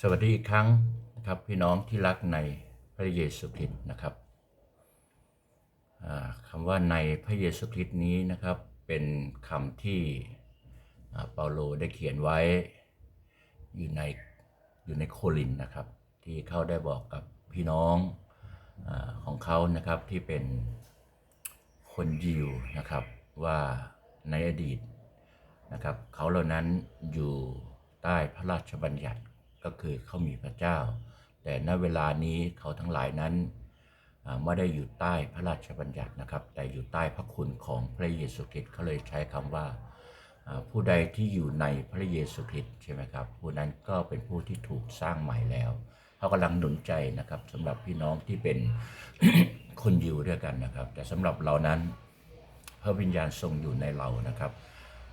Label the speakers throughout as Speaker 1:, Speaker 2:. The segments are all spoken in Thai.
Speaker 1: สวัสดีอีกครั้งนะครับพี่น้องที่รักในพระเยซูคริสต์นะครับคำว่าในพระเยซูคริสต์นี้นะครับเป็นคำที่เปาโลได้เขียนไว้อยู่ในอยู่ในโคลินนะครับ ที่เขาได้บอกกับพี่น้องอของเขานะครับที่เป็นคนยิวนะครับว่าในอดีตนะครับเขาเหล่านั้นอยู่ใต้พระราชบัญญัติ ก็คือเขามีพระเจ้า แต่ณเวลานี้เขาทั้งหลายนั้นไม่ได้อยู่ใต้พระราชบัญญัตินะครับ แต่อยู่ใต้พระคุณของพระเยซูคริสต์เขาเลยใช้คำว่าอ่าผู้ใดที่อยู่ในพระเยซูคริสต์ใช่ไหมครับผู้นั้นก็เป็นผู้ที่ถูกสร้างใหม่แล้วเขากำลังหนุนใจนะครับสำหรับพี่น้องที่เป็นคนยิวด้วยกันนะครับ แต่สำหรับเรานั้น พระวิญญาณทรงอยู่ในเรานะครับ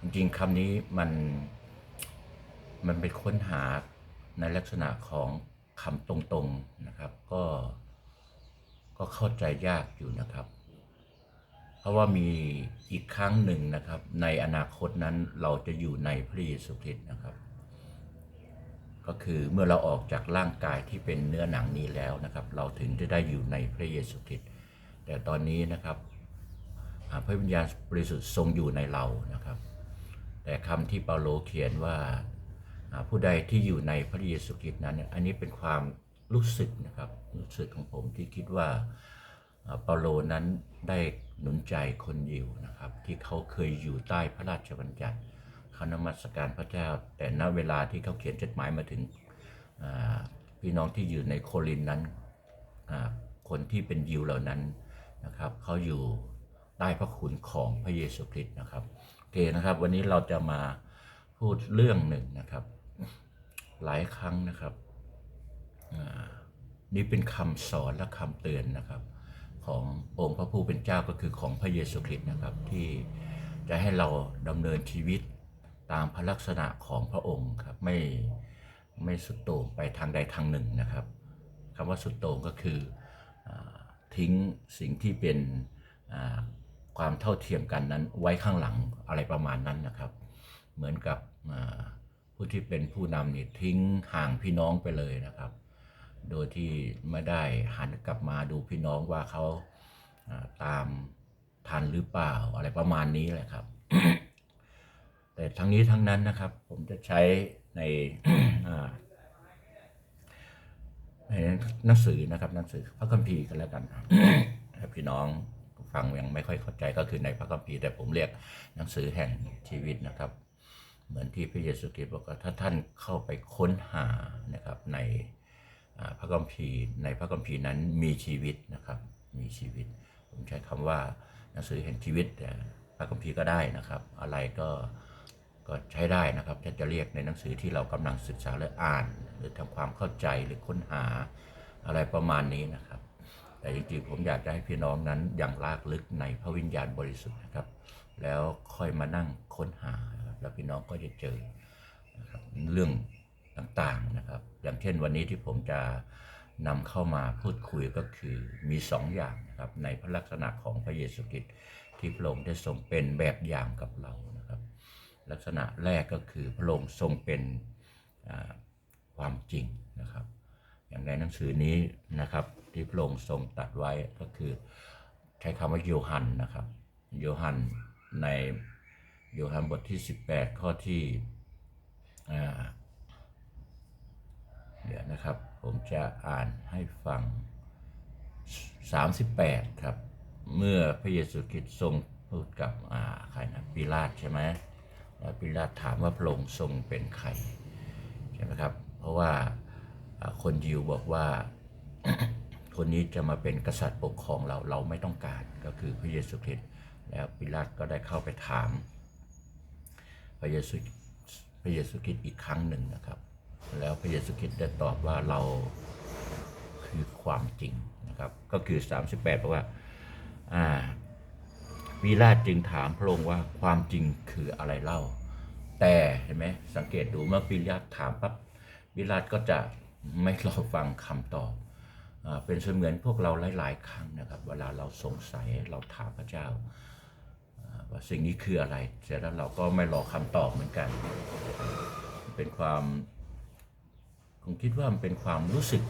Speaker 1: จริงๆคำนี้มันมันเป็นค้นหา ในลักษณะของคำตรงๆนะครับ ก็ก็เข้าใจยากอยู่นะครับ เพราะว่ามีอีกครั้งหนึ่งนะครับ ในอนาคตนั้นเราจะอยู่ในพระเยซูคริสต์นะครับ ก็คือเมื่อเราออกจากร่างกายที่เป็นเนื้อหนังนี้แล้วนะครับ เราถึงจะได้อยู่ในพระเยซูคริสต์แต่ตอนนี้นะครับพระวิญญาณบริสุทธิ์ทรงอยู่ในเรานะครับ แต่คำที่เปาโลเขียนว่า ผู้ใดที่อยู่ในพระเยซูคริสต์นั้นเนี่ยอันนี้เป็นความรู้สึกนะครับรู้สึกของผมที่คิดว่าเปาโลนั้นได้หนุนใจคนยิวนะครับ ที่เขาเคยอยู่ใต้พระราชบัญญัติเขานมัสการพระเจ้า แต่ณเวลาที่เขาเขียนจดหมายมาถึงพี่น้องที่อยู่ในโคลินนั้นคนที่เป็นยิวเหล่านั้นนะครับเขาอยู่ใต้พระคุณของพระเยซูคริสต์นะครับโอเคนะครับ วันนี้เราจะมาพูดเรื่องหนึ่งนะครับ หลายครั้งนะครับนี่เป็นคำสอนและคำเตือนนะครับ ขององค์พระผู้เป็นเจ้าก็คือของพระเยซูคริสต์นะครับที่จะให้เราดำเนินชีวิตตามพระลักษณะของพระองค์ครับไม่ไม่สุดโต่งไปทางใดทางหนึ่งนะครับคำว่าสุดโต่งก็คืออทิ้งสิ่งที่เป็นความเท่าเทียมกันนั้นไว้ข้างหลังอะไรประมาณนั้นนะครับ เหมือนกับ ผู้ที่เป็นผู้นำนี่ทิ้งห่างพี่น้องไปเลยนะครับ โดยที่ไม่ได้หันกลับมาดูพี่น้องว่าเขาตามทันหรือเปล่าอะไรประมาณนี้แหละครับ แต่ทั้งนี้ทั้งนั้นนะครับ ผมจะใช้ในในหนังสือนะครับหนังสือพระคัมภีร์กันแล้วกันให้พี่น้องฟังยังไม่ค่อยเข้าใจก็คือในพระคัมภีร์แต่ผมเรียกหนังสือแห่งชีวิตนะครับ เหมือนที่พระเยซูคริสต์บอกว่าถ้าท่านเข้าไปค้นหานะครับในพระคัมภีร์ในพระคัมภีร์นั้นมีชีวิตนะครับมีชีวิต ผมใช้คำว่าหนังสือแห่งชีวิตพระคัมภีร์ก็ได้นะครับ อะไรก็ก็ใช้ได้นะครับถ้าจะเรียกในหนังสือที่เรากำลังศึกษาและอ่าน หรือทำความเข้าใจหรือค้นหาอะไรประมาณนี้นะครับ แต่จริงๆผมอยากจะให้พี่น้องนั้นอย่างลากลึกในพระวิญญาณบริสุทธิ์นะครับ แล้วค่อยมานั่งค้นหา แล้วพี่น้องก็จะเจอนะครับเรื่องต่างๆนะครับ อย่างเช่นวันนี้ที่ผมจะนำเข้ามาพูดคุยก็คือมีสองอย่างนะครับในพระลักษณะของพระเยซูคริสต์ที่พระองค์ได้ทรงเป็นแบบอย่างกับเรานะครับ ลักษณะแรกก็คือพระองค์ทรงเป็นความจริงนะครับ อย่างในหนังสือนี้นะครับ ที่พระองค์ทรงตัดไว้ก็คือใช้คำว่าโยฮันนะครับ โยฮันในโยฮันบทที่ 18 ข้อที่เดี๋ยวนะครับ ผมจะอ่านให้ฟัง 38 ครับ เมื่อพระเยซูคริสต์ทรงพูดกับอ่าใครนะปิลาตใช่ไหมแล้วปิลาตถามว่าพระองค์ทรงเป็นใครใช่ไหมครับ เพราะว่าคนยิวบอกว่า คนนี้จะมาเป็นกษัตริย์ปกครองเราเราไม่ต้องการก็คือพระเยซูคริสต์แล้วปิลาตก็ได้เข้าไปถาม พระเยซูพระเยซูคริสต์อีกครั้งหนึ่งนะครับ แล้วพระเยซูคริสต์ได้ตอบว่าเราคือความจริงนะครับ ก็คือ 38บอกว่าอ่าวีลาตจึงถามพระองค์ว่าความจริงคืออะไรเล่า แต่เห็นไหมสังเกตดูเมื่อปิลาตถามปั๊บวิลาตก็จะไม่รอฟังคำตอบ เป็นเสมือนพวกเราหลาย ๆ ครั้งนะครับ เวลาเราสงสัยเราถามพระเจ้า ว่าสิ่งนี้คืออะไรเสร็จแล้วเราก็ไม่รอคำตอบเหมือนกัน เป็นความผมคิดว่ามันเป็นความรู้สึก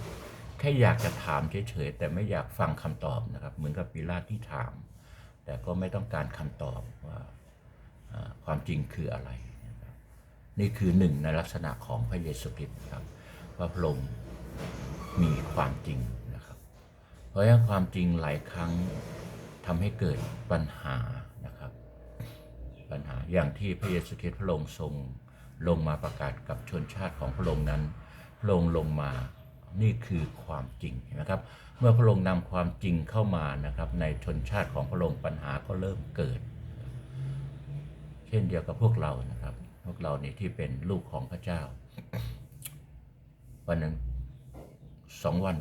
Speaker 1: แค่อยากจะถามเฉย ๆ แต่ไม่อยากฟังคำตอบนะครับ เหมือนกับปีลาที่ถาม แต่ก็ไม่ต้องการคำตอบว่าความจริงคืออะไรนะครับนี่คือหนึ่งในลักษณะของพระเยซูคริสต์ครับว่าพระองค์มีความจริง เพราะยังความจริงหลายครั้งทำให้เกิดปัญหานะครับ ปัญหาอย่างที่พระเยซูคริสต์พระองค์ทรงลงมาประกาศกับชนชาติของพระองค์นั้น พระองค์ลงมานี่คือความจริงนไหมครับ เมื่อพระองค์นำความจริงเข้ามานะครับ ในชนชาติของพระองค์ปัญหาก็เริ่มเกิด เช่นเดียวกับพวกเรานะครับ พวกเรานี่ที่เป็นลูกของพระเจ้า วันหนึ่งสองวัน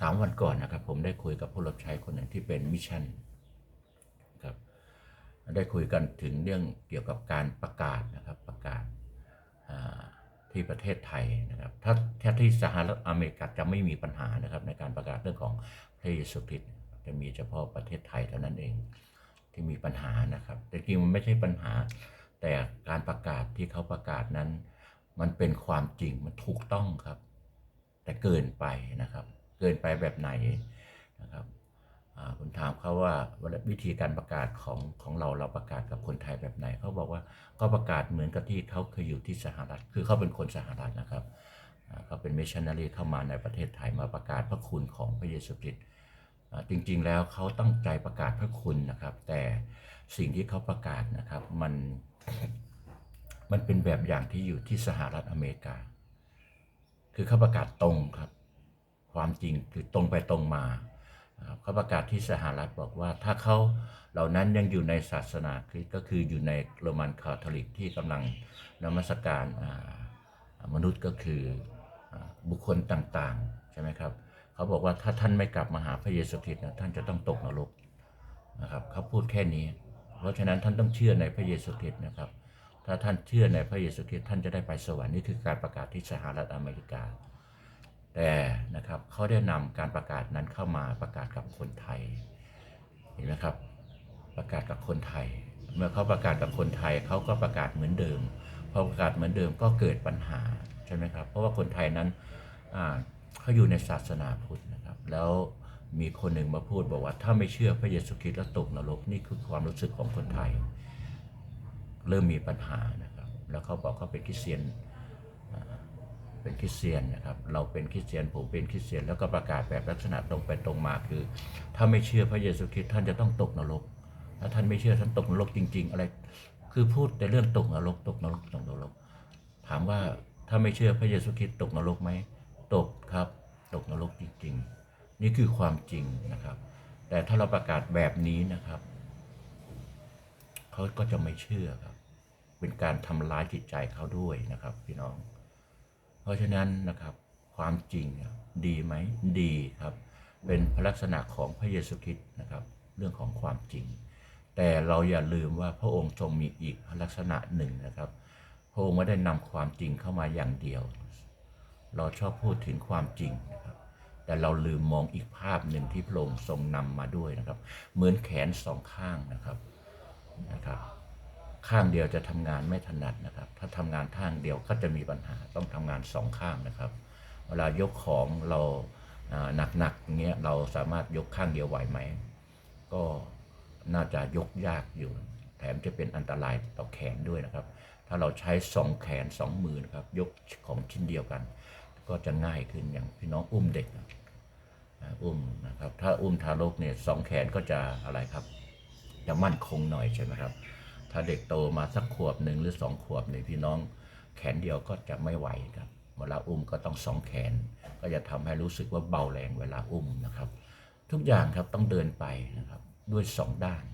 Speaker 1: สามวันก่อนนะครับ ผมได้คุยกับผู้รับใช้คนหนึ่งที่เป็นมิชชั่นครับได้คุยกันถึงเรื่องเกี่ยวกับการประกาศนะครับประกาศที่ประเทศไทยนะครับถ้าถ้าที่สหรัฐอเมริกาจะไม่มีปัญหานะครับ ในการประกาศเรื่องของพระเยซูคริสต์จะมีเฉพาะประเทศไทยเท่านั้นเองที่มีปัญหานะครับ แต่จริงมันไม่ใช่ปัญหา แต่การประกาศที่เขาประกาศนั้น มันเป็นความจริงมันถูกต้องครับ แต่เกินไปนะครับ เกินไปแบบไหนนะครับผมถามเขาว่าวิธีการประกาศของของเราเราประกาศกับคนไทยแบบไหนเขาบอกว่าก็ประกาศเหมือนกับที่เขาเคยอยู่ที่สหรัฐ คือเขาเป็นคนสหรัฐนะครับเขาเป็นมิชชันนารีเข้ามาในประเทศไทยมาประกาศพระคุณของพระเยซูคริสต์จริงๆแล้วเขาตั้งใจประกาศพระคุณนะครับ แต่สิ่งที่เขาประกาศนะครับมันมันเป็นแบบอย่างที่อยู่ที่สหรัฐอเมริกา คือเขาประกาศตรงครับ ความจริงคือตรงไปตรงมาเขาประกาศที่สหรัฐบอกว่าถ้าเขาเหล่านั้นยังอยู่ในศาสนาคริสต์ก็คืออยู่ในโรมันคาทอลิกที่กำลังนมัสการมนุษย์ก็คือบุคคลต่างๆใช่ไหมครับเขาบอกว่าถ้าท่านไม่กลับมาหาพระเยซูคริสต์นะท่านจะต้องตกนรกนะครับเขาพูดแค่นี้ เพราะฉะนั้นท่านต้องเชื่อในพระเยซูคริสต์นะครับ ถ้าท่านเชื่อในพระเยซูคริสต์ท่านจะได้ไปสวรรค์นี่คือการประกาศที่สหรัฐอเมริกา แต่นะครับเขาได้นำการประกาศนั้นเข้ามาประกาศกับคนไทย เห็นไหมครับ ประกาศกับคนไทย เมื่อเขาประกาศกับคนไทยเขาก็ประกาศเหมือนเดิมพอประกาศเหมือนเดิมก็เกิดปัญหาใช่ไหมครับ เพราะว่าคนไทยนั้นเขาอยู่ในศาสนาพุทธนะครับ แล้วมีคนหนึ่งมาพูดบอกว่าถ้าไม่เชื่อพระเยซูคริสต์แล้วตกนรกนี่คือความรู้สึกของคนไทย เริ่มมีปัญหานะครับ แล้วเขาบอกเขาเป็นคริสเตียน เป็นคริสเตียนนะครับ เราเป็นคริสเตียนผมเป็นคริสเตียนแล้วก็ประกาศแบบลักษณะตรงไปตรงมาคือ ถ้าไม่เชื่อพระเยซูคริสต์ท่านจะต้องตกนรกถ้าท่านไม่เชื่อท่านตกนรกจริง ๆ อะไร คือพูดแต่เรื่องตกนรก ตกนรกตกนรก ถามว่าถ้าไม่เชื่อพระเยซูคริสต์ตกนรกไหมตกครับ ตกนรกจริง ๆ นี่คือความจริงนะครับ แต่ถ้าเราประกาศแบบนี้นะครับเขาก็จะไม่เชื่อครับ เป็นการทำร้ายจิตใจเขาด้วยนะครับ พี่น้อง เพราะฉะนั้นนะครับความจริงดีไหมดีครับ เป็นพลักษณะของพระเยซูคริสต์นะครับ เรื่องของความจริง แต่เราอย่าลืมว่าพระองค์ทรงมีอีกลักษณะหนึ่งนะครับ พระองค์ไม่ได้นำความจริงเข้ามาอย่างเดียว เราชอบพูดถึงความจริงนะครับ แต่เราลืมมองอีกภาพหนึ่งที่พระองค์ทรงนำมาด้วยนะครับ เหมือนแขนสองข้างนะครับนะครับ ข้างเดียวจะทำงานไม่ถนัดนะครับ ถ้าทำงานข้างเดียวก็จะมีปัญหาต้องทำงานสองข้างนะครับ เวลายกของเราหนักๆอย่างเงี้ยเราสามารถยกข้างเดียวไหวไหม ก็น่าจะยกยากอยู่ แถมจะเป็นอันตรายต่อแขนด้วยนะครับ ถ้าเราใช้สองแขนสองมือนะครับยกของชิ้นเดียวกัน ก็จะง่ายขึ้นอย่างพี่น้องอุ้มเด็กอุ้มนะครับ ถ้าอุ้มทารกเนี่ยสองแขนก็จะอะไรครับจะมั่นคงหน่อยใช่ไหมครับ ถ้าเด็กโตมาสักขวบหนึ่งหรือสองขวบเนี่ยพี่น้องแขนเดียวก็จะไม่ไหวครับเวลาอุ้มก็ต้องสองแขน ก็จะทำให้รู้สึกว่าเบาแรงเวลาอุ้มนะครับ ทุกอย่างครับต้องเดินไปนะครับด้วยสองด้าน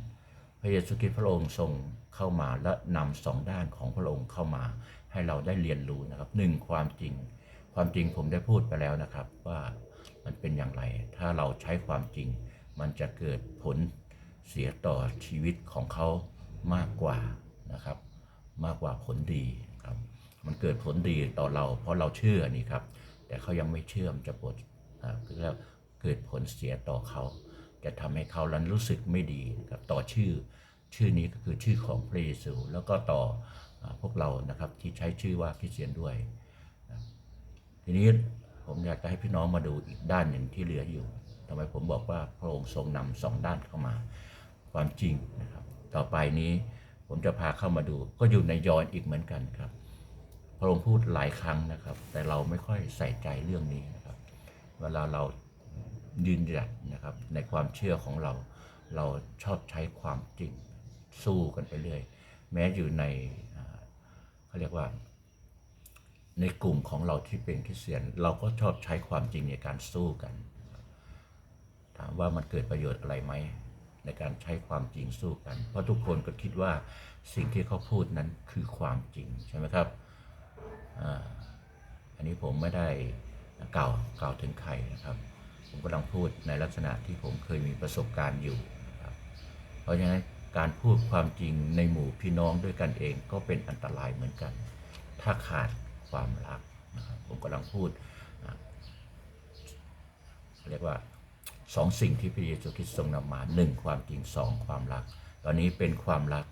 Speaker 1: พระเยซูคริสต์พระองค์ทรงเข้ามาและนำสองด้านของพระองค์เข้ามา ให้เราได้เรียนรู้นะครับหนึ่งความจริง ความจริงผมได้พูดไปแล้วนะครับ ว่ามันเป็นอย่างไร ถ้าเราใช้ความจริง มันจะเกิดผลเสียต่อชีวิตของเขา มากกว่านะครับ มากกว่าผลดีครับ มันเกิดผลดีต่อเรา เพราะเราเชื่อนี่ครับ แต่เขายังไม่เชื่อมจะปวดคือแล้วเกิดผลเสียต่อเขา จะทำให้เขานั้นรู้สึกไม่ดีครับต่อชื่อ ชื่อนี้ก็คือชื่อของพระเยซู แล้วก็ต่ออพวกเรานะครับที่ใช้ชื่อว่าคริสเตียนด้วย ทีนี้ผมอยากจะให้พี่น้องมาดูอีกด้านหนึ่งที่เหลืออยู่ทำไมผมบอกว่าพระองค์ทรงนำสองด้านเข้ามา ความจริงนะครับ ต่อไปนี้ผมจะพาเข้ามาดู ก็อยู่ในยอนอีกเหมือนกันครับ พระองค์พูดหลายครั้งนะครับ แต่เราไม่ค่อยใส่ใจเรื่องนี้นะครับ เวลาเรายืนหยัดนะครับ ในความเชื่อของเรา เราชอบใช้ความจริงสู้กันไปเรื่อย แม้อยู่ในเขาเรียกว่า ในกลุ่มของเราที่เป็นคริสเตียน เราก็ชอบใช้ความจริงในการสู้กัน ถามว่ามันเกิดประโยชน์อะไรไหม ในการใช้ความจริงสู้กัน เพราะทุกคนก็คิดว่าสิ่งที่เขาพูดนั้นคือความจริงใช่ไหมครับอันนี้ผมไม่ได้กล่าวกล่าวถึงใครนะครับ ผมกำลังพูดในลักษณะที่ผมเคยมีประสบการณ์อยู่นะครับเพราะฉะนั้นการพูดความจริงในหมู่พี่น้องด้วยกันเองก็เป็นอันตรายเหมือนกัน ถ้าขาดความรักนะครับผมกำลังพูดเรียกว่า สองสิ่งที่พระเยซูคริสต์ทรงนำมาหนึ่งความจริงสองความรัก ตอนนี้เป็นความรัก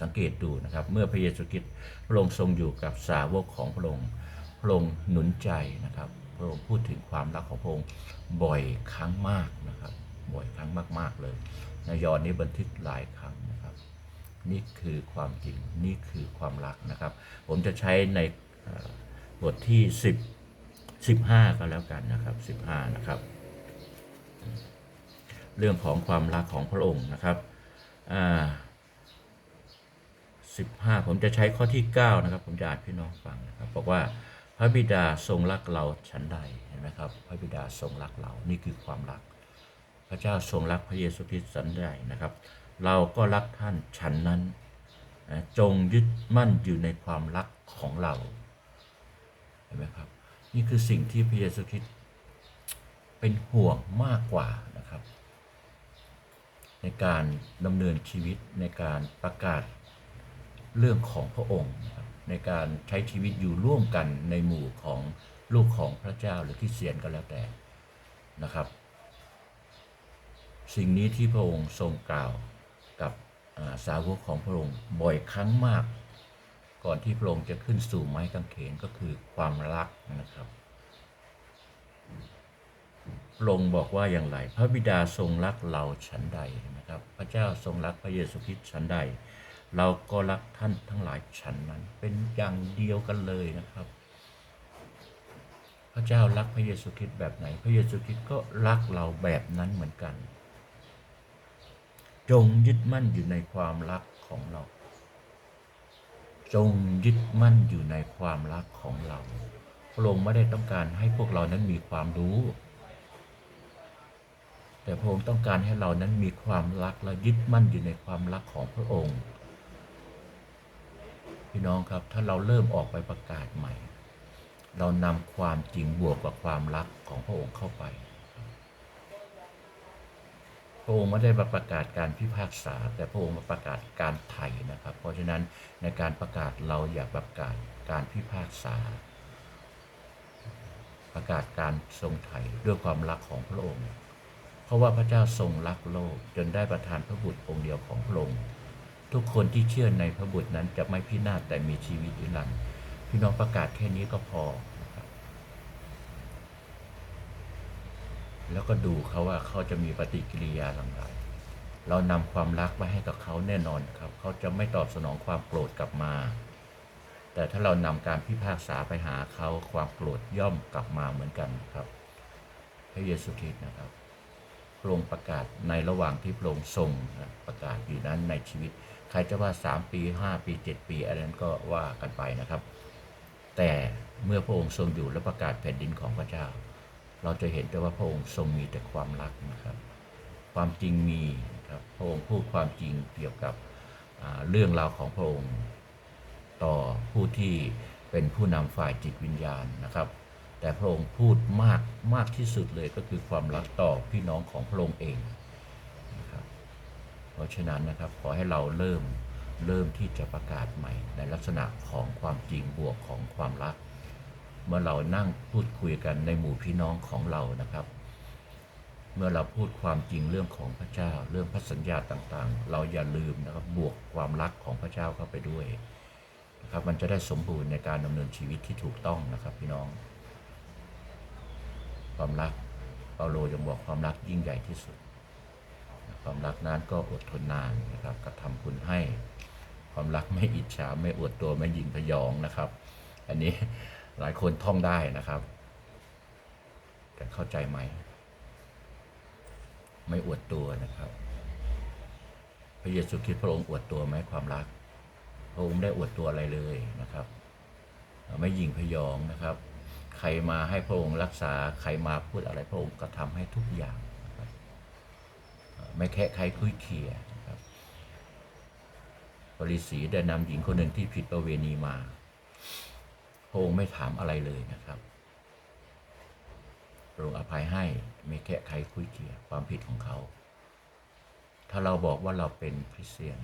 Speaker 1: สังเกตดูนะครับ เมื่อพระเยซูคริสต์พระองค์ทรงอยู่กับสาวกของพระองค์พระองค์หนุนใจนะครับ พระองค์พูดถึงความรักของพระองค์บ่อยครั้งมากนะครับ บ่อยครั้งมาก ๆเลยในยอห์นนี้บันทึกหลายครั้งนะครับ นี่คือความจริงนี่คือความรักนะครับ ผมจะใช้ในบทที่ 10 15 ก็แล้วกันนะครับ 15 นะครับ เรื่องของความรักของพระองค์นะครับอ่า15ผมจะใช้ข้อที่ 9 นะครับ ผมจะอ่านพี่น้องฟังนะครับบอกว่าพระบิดาทรงรักเราฉันใดเห็นไหมครับ พระบิดาทรงรักเรานี่คือความรัก พระเจ้าทรงรักพระเยซูคริสต์สันใดนะครับ เราก็รักท่านฉันนั้นจงยึดมั่นอยู่ในความรักของเราเห็นไหมครับ นี่คือสิ่งที่พระเยซูคริสต์ เป็นห่วงมากกว่านะครับ ในการดำเนินชีวิตในการประกาศเรื่องของพระองค์นะครับในการใช้ชีวิตอยู่ร่วมกันในหมู่ของลูกของพระเจ้าหรือคริสเตียนก็แล้วแต่นะครับ สิ่งนี้ที่พระองค์ทรงกล่าวกับาสาวกของพระองค์บ่อยครั้งมาก ก่อนที่พระองค์จะขึ้นสู่ไม้กางเขนก็คือความรักนะครับ พระองบอกว่าอย่างไร พระบิดาทรงรักเราฉันใดนะครับ พระเจ้าทรงรักพระเยซูคริสต์ฉันใด เราก็รักท่านทั้งหลายฉันนั้น เป็นอย่างเดียวกันเลยนะครับ พระเจ้ารักพระเยซูคริสต์แบบไหน พระเยซูคริสต์ก็รักเราแบบนั้นเหมือนกัน จงยึดมั่นอยู่ในความรักของเรา จงยึดมั่นอยู่ในความรักของเราพระองค์ไม่ได้ต้องการให้พวกเรานั้นมีความรู้ แต่พระองค์ต้องการให้เรานั้นมีความรักและยึดมั่นอยู่ในความรักของพระองค์ พี่น้องครับถ้าเราเริ่มออกไปประกาศใหม่ เรานำความจริงบวกกับความรักของพระองค์เข้าไป พระองค์ไม่ได้มาประกาศการพิพากษา แต่พระองค์มาประกาศการไถ่นะครับ เพราะฉะนั้นในการประกาศเราอย่าประกาศการพิพากษา ประกาศการทรงไถ่ด้วยความรักของพระองค์ เพราะว่าพระเจ้าทรงรักโลกจนได้ประทานพระบุตรองค์เดียวของพระองค์ทุกคนที่เชื่อในพระบุตรนั้นจะไม่พินาศแต่มีชีวิตนิรันดร์พี่น้องประกาศแค่นี้ก็พอนะครับแล้วก็ดูเขาว่าเขาจะมีปฏิกิริยาอย่างไรเรานำความรักมาให้กับเขาแน่นอนครับ เขาจะไม่ตอบสนองความโกรธกลับมา แต่ถ้าเรานำการพิพากษาไปหาเขาความโกรธย่อมกลับมาเหมือนกันครับ พระเยซูคริสต์นะครับ ระองค์ประกาศในระหว่างที่พระองค์ทรงประกาศอยู่นั้นในชีวิต ใครจะว่า 3 ปี 5 ปี 7 ปีอะไรนั้นก็ว่ากันไปนะครับ แต่เมื่อพระองค์ทรงอยู่และประกาศแผ่นดินของพระเจ้า เราจะเห็นแต่ว่าพระองค์ทรงมีแต่ความรักนะครับ ความจริงมีครับพระองค์พูดความจริงเกี่ยวกับเรื่องราวของพระองค์ ต่อผู้ที่เป็นผู้นำฝ่ายจิตวิญญาณนะครับ แต่พระองค์พูดมากมากที่สุดเลยก็คือความรักต่อพี่น้องของพระองค์เองนะครับเพราะฉะนั้นนะครับขอให้เราเริ่มเริ่มที่จะประกาศใหม่ ในลักษณะของความจริงบวกของความรัก เมื่อเรานั่งพูดคุยกันในหมู่พี่น้องของเรานะครับ เมื่อเราพูดความจริงเรื่องของพระเจ้า เรื่องพระสัญญาต่างๆ เราอย่าลืมนะครับบวกความรักของพระเจ้าเข้าไปด้วยนะครับมันจะได้สมบูรณ์ในการดำเนินชีวิตที่ถูกต้องนะครับพี่น้อง ความรักเปาโลยังบอกความรักยิ่งใหญ่ที่สุด ความรักนั้นก็อดทนนานนะครับกระทำคุณให้ ความรักไม่อิจฉาไม่อวดตัวไม่ยิงพยองนะครับ อันนี้หลายคนท่องได้นะครับ แต่เข้าใจไหม ไม่อวดตัวนะครับ พระเยซูคริสต์พระองค์อวดตัวไหมความรัก พระองค์ไม่ได้อวดตัวอะไรเลยนะครับ ไม่ยิงพยองนะครับ ใครมาให้พระองค์รักษาใครมาพูดอะไรพระองค์ก็ทำให้ทุกอย่าง ไม่แค่ใครคุยเคียนะครับบริสีได้นำหญิงคนหนึ่งที่ผิดประเวณีมา พระองค์ไม่ถามอะไรเลยนะครับพระองค์อภัยให้ไม่แค่ใครคุยเคียความผิดของเขา ถ้าเราบอกว่าเราเป็นคริสเตียน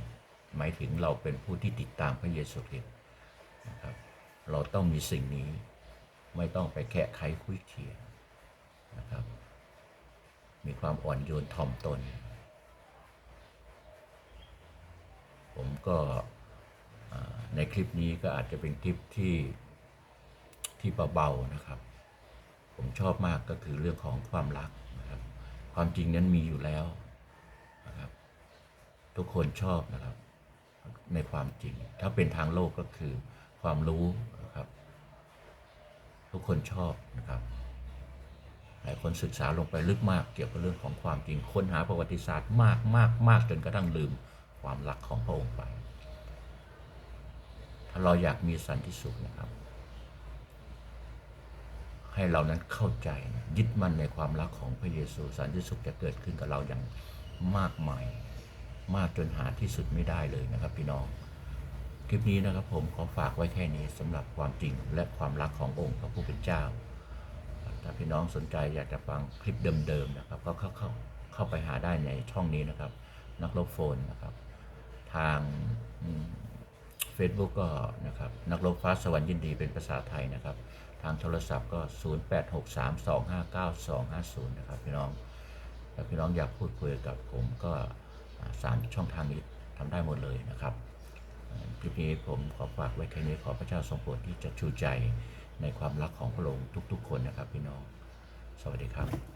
Speaker 1: หมายถึงเราเป็นผู้ที่ติดตามพระเยซูคริสต์นะครับ เราต้องมีสิ่งนี้ ไม่ต้องไปแค่ไขคุยเคียนะครับ มีความอ่อนโยนถ่อมตน ผมก็ในคลิปนี้ก็อาจจะเป็นคลิปที่ที่เบาๆนะครับ ผมชอบมากก็คือเรื่องของความรักนะครับ ความจริงนั้นมีอยู่แล้วนะครับ ทุกคนชอบนะครับในความจริง ถ้าเป็นทางโลกก็คือความรู้ ทุกคนชอบนะครับหลายคนศึกษาลงไปลึกมากเกี่ยวกับเรื่องของความจริงค้นหาประวัติศาสตร์มากมากมากจนกระทั่งลืมความรักของพระองค์ไป ถ้าเราอยากมีสันติสุขนะครับ ให้เรานั้นเข้าใจยึดมั่นในความรักของพระเยซูสันติสุขจะเกิดขึ้นกับเราอย่างมากมาย มากจนหาที่สุดไม่ได้เลยนะครับพี่น้อง ลิปนี้นะครับผมขอฝากไว้แค่นี้สำหรับความจริงและความรักขององค์พระผู้เป็นเจ้า ถ้าพี่น้องสนใจอยากจะฟังคลิปเดิมๆนะครับ ก็เข้าเข้าเข้าไปหาได้ในช่องนี้นะครับ นักลบโฟนนะครับ ทางเฟซบุ๊กก็นะครับนักลบฟ้าสวรรค์ยินดีเป็นภาษาไทยนะครับ ทางโทรศัพท์ก็ 0863259250 นะครับพี่น้องถ้าพี่น้องอยากพูดคุยกับผมก็สามช่องทางนี้ทำได้หมดเลยนะครับ คลิปนี้ผมขอฝากไว้แค่นี้ขอพระเจ้าทรงโปรดที่จะชูใจในความรักของพระองค์ทุก ๆ คนนะครับพี่น้อง สวัสดีครับ